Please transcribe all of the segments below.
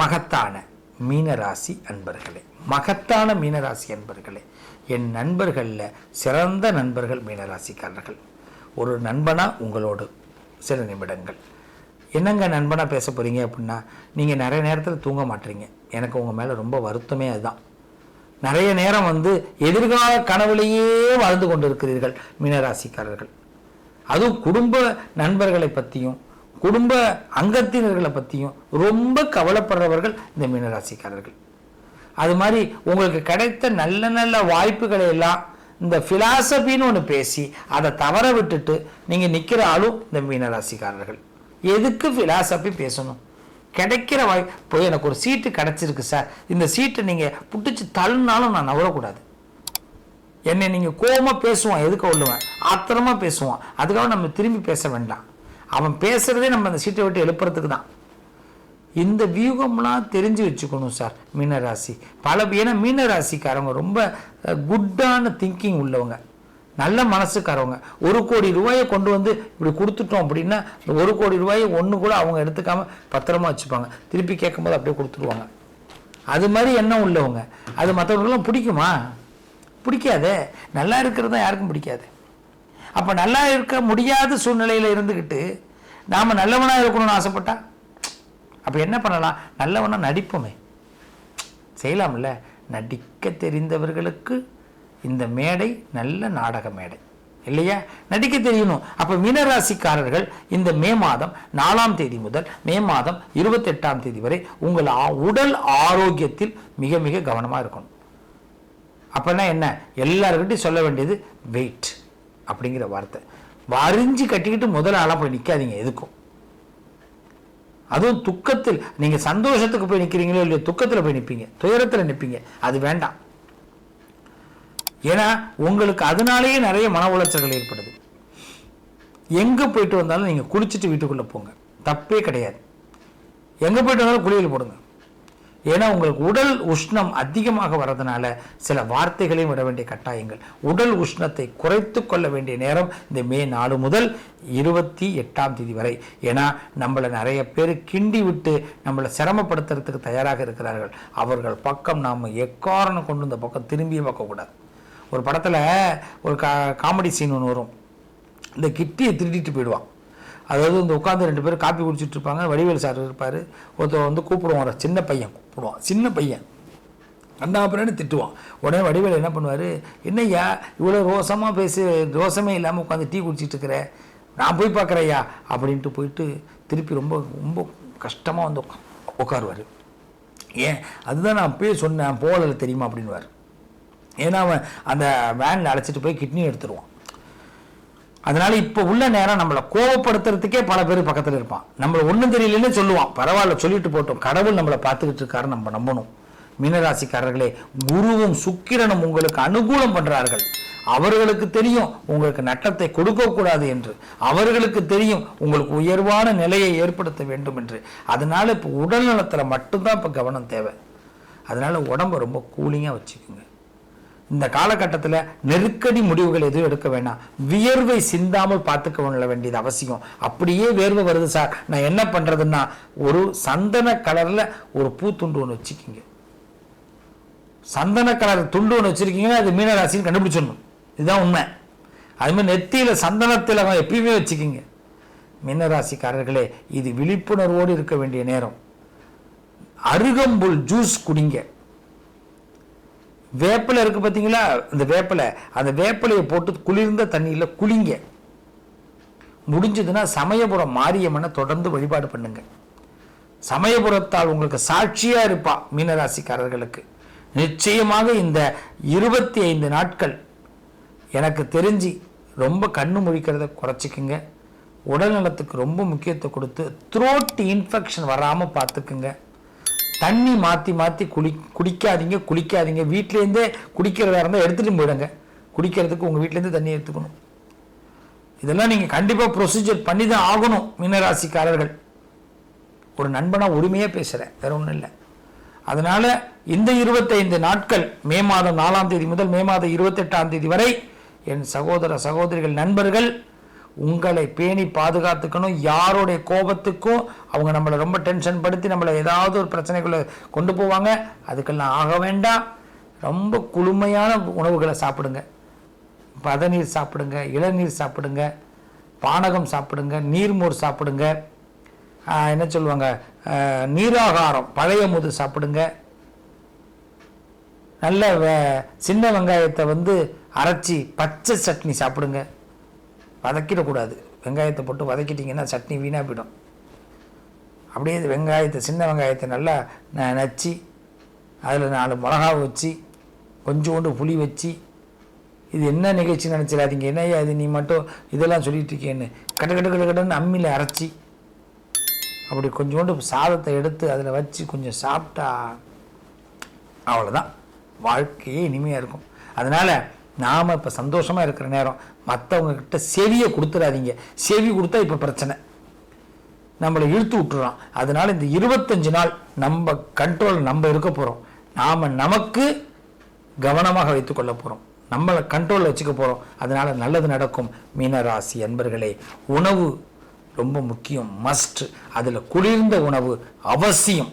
மகத்தான மீனராசி அன்பர்களே மகத்தான மீனராசி அன்பர்களே என் நண்பர்களில் சிறந்த நண்பர்கள் மீனராசிக்காரர்கள். ஒரு நண்பனா உங்களோடு சில நிமிடங்கள். என்னங்க நண்பனாக பேச போகிறீங்க அப்படின்னா நீங்கள் நிறைய நேரத்தில் தூங்க மாட்டீங்க எனக்கு உங்கள் மேலே ரொம்ப வருத்தமே அதுதான். நிறைய நேரம் வந்து எதிர்கால கனவுலேயே வாழ்ந்து கொண்டிருக்கிறீர்கள் மீனராசிக்காரர்கள். அதுவும் குடும்ப நண்பர்களை பற்றியும் குடும்ப அங்கத்தினர்களை பற்றியும் ரொம்ப கவலைப்படுறவர்கள் இந்த மீனராசிக்காரர்கள். அது மாதிரி உங்களுக்கு கிடைத்த நல்ல நல்ல வாய்ப்புகளை எல்லாம் இந்த ஃபிலாசபின்னு ஒன்று பேசி அதை தவற விட்டுட்டு நீங்கள் நிற்கிற ஆளும் இந்த மீனராசிக்காரர்கள். எதுக்கு ஃபிலாசபி பேசணும்? கிடைக்கிற வாய் இப்போ எனக்கு ஒரு சீட்டு கிடைச்சிருக்கு சார். இந்த சீட்டை நீங்கள் புட்டுச்சு தள்ளினாலும் நான் நவரக்கூடாது. என்னை நீங்கள் கோபமாக பேசுவான் எதுக்கு உள்ளுவேன் ஆத்திரமாக பேசுவான் அதுக்காக நம்ம திரும்பி பேச வேண்டாம். அவன் பேசுகிறதே நம்ம அந்த சீட்டை விட்டு எழுப்புறதுக்கு தான். இந்த வியூகம்லாம் தெரிஞ்சு வச்சுக்கணும் சார் மீனராசி. பல ஏன்னா மீனராசிக்காரவங்க ரொம்ப குட்டான திங்கிங் உள்ளவங்க. நல்ல மனசுக்காரவங்க. ஒரு கோடி ரூபாயை கொண்டு வந்து இப்படி கொடுத்துட்டோம் அப்படின்னா ஒரு கோடி ரூபாயை ஒன்று கூட அவங்க எடுத்துக்காம பத்திரமா வச்சுப்பாங்க. திருப்பி கேட்கும்போது அப்படியே கொடுத்துருவாங்க. அது மாதிரி எண்ணம் உள்ளவங்க. அது மற்றவங்களுக்குலாம் பிடிக்குமா? பிடிக்காதே. நல்லா இருக்கிறது தான் யாருக்கும் பிடிக்காது. அப்போ நல்லா இருக்க முடியாத சூழ்நிலையில் இருந்துக்கிட்டு நாம் நல்லவனாக இருக்கணும்னு ஆசைப்பட்டா அப்போ என்ன பண்ணலாம்? நல்லவனாக நடிப்போமே. செய்யலாம்ல. நடிக்க தெரிந்தவர்களுக்கு இந்த மேடை நல்ல நாடக மேடை. இல்லையா? நடிக்க தெரியணும். அப்போ மீனராசிக்காரர்கள் இந்த மே மாதம் நாலாம் தேதி முதல் மே மாதம் இருபத்தெட்டாம் தேதி வரை உங்கள் உடல் ஆரோக்கியத்தில் மிக மிக கவனமாக இருக்கணும். அப்போனா என்ன? எல்லாருக்கிட்டையும் சொல்ல வேண்டியது வெயிட் அப்படிங்கிற வார்த்தை. வரிஞ்சு கட்டிக்கிட்டு முதல்ல ஆளாக போய் நிற்காதீங்க எதுக்கும்? அதுவும் துக்கத்தில் நீங்க சந்தோஷத்துக்கு போய் நிக்கிறீங்களோ இல்லையோ துக்கத்துல போய் நிப்பீங்க துயரத்துல நிப்பீங்க அது வேண்டாம். ஏன்னா உங்களுக்கு அதனாலேயே நிறைய மன உளைச்சல்கள் ஏற்படுது. எங்க போயிட்டு வந்தாலும் நீங்க குளிச்சுட்டு வீட்டுக்குள்ள போங்க. தப்பே கிடையாது. எங்க போயிட்டு வந்தாலும் குளியல் போடுங்க. ஏன்னா உங்களுக்கு உடல் உஷ்ணம் அதிகமாக வர்றதுனால சில வார்த்தைகளையும் விட வேண்டிய கட்டாயங்கள். உடல் உஷ்ணத்தை குறைத்து கொள்ள வேண்டிய நேரம் இந்த மே நாலு முதல் இருபத்தி எட்டாம் தேதி வரை. ஏன்னா நம்மளை நிறைய பேர் கிண்டி விட்டு நம்மளை சிரமப்படுத்துறதுக்கு தயாராக இருக்கிறார்கள். அவர்கள் பக்கம் நாம் எக்காரணம் கொண்டு இந்த பக்கம் திரும்பியே பார்க்கக்கூடாது ஒரு படத்தில் ஒரு கா காமெடி சீன் ஒன்று வரும். இந்த கிட்டியை திருடிட்டு போயிடுவான். அதாவது இந்த உட்காந்து ரெண்டு பேரும் காப்பி குடிச்சிட்டு இருப்பாங்க வடிவேல் சார் இருப்பார் ஒருத்தர் வந்து கூப்பிடுவான் ஒரு சின்ன பையன் கூப்பிடுவான் சின்ன பையன். அண்ணா அப்புறம் திட்டுவான்? உடனே வடிவேல் என்ன பண்ணுவார்? என்னய்யா இவ்வளோ ரோசமாக பேசி ரோசமே இல்லாமல் உட்காந்து டீ குடிச்சிட்டு இருக்கிற? நான் போய் பார்க்குறையா அப்படின்ட்டு போயிட்டு திருப்பி ரொம்ப ரொம்ப கஷ்டமாக வந்து உட்கா உட்காருவார் ஏன்? அதுதான் நான் போய் சொன்னேன் போகல தெரியுமா? அப்படின்வார் ஏன்னா அவன் அந்த வேனில் அழைச்சிட்டு போய் கிட்னி எடுத்துருவான். அதனால இப்போ உள்ள நேரம் நம்மளை கோவப்படுத்துறதுக்கே பல பேர் பக்கத்தில் இருப்பான். நம்மளை ஒன்றும் தெரியலன்னு சொல்லுவான். பரவாயில்ல சொல்லிட்டு போட்டோம். கடவுள் நம்மளை பார்த்துக்கிட்டு இருக்காரு நம்ம நம்பணும். மீனராசிக்காரர்களே குருவும் சுக்கிரனும் உங்களுக்கு அனுகூலம் பண்றார்கள். அவர்களுக்கு தெரியும் உங்களுக்கு நட்டத்தை கொடுக்கக்கூடாது என்று. அவர்களுக்கு தெரியும் உங்களுக்கு உயர்வான நிலையை ஏற்படுத்த வேண்டும் என்று. அதனால இப்போ உடல் நலத்துல மட்டும்தான் இப்போ கவனம் தேவை. அதனால உடம்ப ரொம்ப கூலிங்காக வச்சுக்கோங்க. இந்த காலகட்டத்தில் நெருக்கடி முடிவுகள் எதுவும் எடுக்க வேண்டாம் வியர்வை சிந்தாமல் பார்த்துக்க வேண்டியது அவசியம். அப்படியே வேர்வை வருது சார் நான் என்ன பண்ணுறதுன்னா ஒரு சந்தன கலரில் ஒரு பூத்துண்டு ஒன்று வச்சுக்கிங்க. சந்தன கலர் துண்டு ஒன்று வச்சுருக்கீங்கன்னா அது மீனராசின்னு கண்டுபிடிச்சிடணும். இதுதான் உண்மை. அதுமாதிரி நெத்தியில் சந்தனத்தில் எப்பயுமே வச்சுக்கிங்க. மீனராசிக்காரர்களே இது விழிப்புணர்வோடு இருக்க வேண்டிய நேரம். அருகம்புல் ஜூஸ் குடிங்க. வேப்பிலை இருக்கு பார்த்தீங்களா இந்த வேப்பிலை. அந்த வேப்பிலையை போட்டு குளிர்ந்த தண்ணியில் குளிங்க. முடிஞ்சதுன்னா சமயபுரம் மாரியம்மனை தொடர்ந்து வழிபாடு பண்ணுங்க. சமயபுரத்தால் உங்களுக்கு சாட்சியா இருப்பா மீனராசிக்காரர்களுக்கு. நிச்சயமாக இந்த இருபத்தி ஐந்து நாட்கள் எனக்கு தெரிஞ்சு ரொம்ப கண்ணு முழிக்கிறத குறைச்சிக்குங்க. உடல் நலத்துக்கு ரொம்ப முக்கியத்துவம் கொடுத்து த்ரோட் இன்ஃபெக்ஷன் வராமல் பார்த்துக்குங்க. தண்ணி மாற்றி மாற்றி குளி குடிக்காதீங்க குளிக்காதீங்க. வீட்டிலேருந்தே குடிக்கிறதா இருந்தால் எடுத்துகிட்டு போயிடுங்க. குடிக்கிறதுக்கு உங்கள் வீட்டிலேருந்து தண்ணி எடுத்துக்கணும். இதெல்லாம் நீங்கள் கண்டிப்பாக ப்ரொசீஜர் பண்ணி தான் ஆகணும் மீனராசிக்காரர்கள். ஒரு நண்பனாக உரிமையாக பேசுகிறேன் வேற ஒன்றும் இல்லை. அதனால் இந்த இருபத்தைந்து நாட்கள் மே மாதம் நாலாம் தேதி முதல் மே மாதம் இருபத்தெட்டாம் தேதி வரை என் சகோதர சகோதரிகள் நண்பர்கள் உங்களை பேணி பாதுகாத்துக்கணும். யாருடைய கோபத்துக்கும் அவங்க நம்மளை ரொம்ப டென்ஷன் படுத்தி நம்மளை ஏதாவது ஒரு பிரச்சனைக்குள்ளே கொண்டு போவாங்க. அதுக்கெல்லாம் ஆக வேண்டாம். ரொம்ப குளுமையான உணவுகளை சாப்பிடுங்க. பதநீர் சாப்பிடுங்க இளநீர் சாப்பிடுங்க பானகம் சாப்பிடுங்க நீர்மோர் சாப்பிடுங்க. என்ன சொல்லுவாங்க? நீராகாரம் பழைய முது சாப்பிடுங்க. நல்ல சின்ன வெங்காயத்தை வந்து அரைச்சி பச்சை சட்னி சாப்பிடுங்க. வதக்கிடக்கூடாது. வெங்காயத்தை போட்டு வதக்கிட்டிங்கன்னா சட்னி வீணாக போயிடும். அப்படியே இது வெங்காயத்தை சின்ன வெங்காயத்தை நல்லா நச்சு அதில் நாலு மிளகா வச்சு கொஞ்சோண்டு புளி வச்சு இது என்ன நிகழ்ச்சி நினச்சிடாதீங்க. என்னய்யா இது? நீ மட்டும் இதெல்லாம் சொல்லிகிட்டு இருக்கேன்னு. கட்டு கட்டு கட்டு கட்டுன்னு அம்மியில் அரைச்சி அப்படி கொஞ்சோண்டு சாதத்தை எடுத்து அதில் வச்சு கொஞ்சம் சாப்பிட்டா அவ்வளோதான் வாழ்க்கையே இனிமையாக இருக்கும். அதனால் நாம் இப்போ சந்தோஷமாக இருக்கிற நேரம் மற்றவங்கக்கிட்ட செவியை கொடுத்துடாதீங்க செவி கொடுத்தா இப்போ பிரச்சனை. நம்மளை இழுத்து விட்டுறோம் அதனால் இந்த இருபத்தஞ்சு நாள் நம்ம கண்ட்ரோல் நம்ம இருக்க போகிறோம் நாம் நமக்கு கவனமாக வைத்துக்கொள்ள போகிறோம் நம்மளை கண்ட்ரோலில் வச்சுக்க போகிறோம் அதனால் நல்லது நடக்கும். மீனராசி அன்பர்களே உணவு ரொம்ப முக்கியம் மஸ்ட் அதில் குளிர்ந்த உணவு அவசியம்.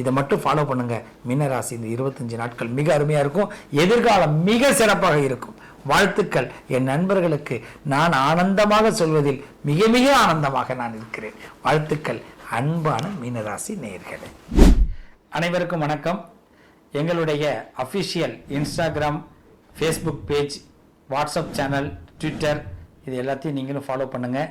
இதை மட்டும் ஃபாலோ பண்ணுங்கள் மீனராசி இந்த இருபத்தஞ்சு நாட்கள் மிக அருமையாக இருக்கும். எதிர்காலம் மிக சிறப்பாக இருக்கும். வாழ்த்துக்கள். என் நண்பர்களுக்கு நான் ஆனந்தமாக சொல்வதில் மிக மிக ஆனந்தமாக நான் இருக்கிறேன். வாழ்த்துக்கள். அன்பான மீனராசி நேர்களே அனைவருக்கும் வணக்கம். எங்களுடைய official Instagram Facebook page WhatsApp channel Twitter இது எல்லாத்தையும் நீங்களும் ஃபாலோ பண்ணுங்கள்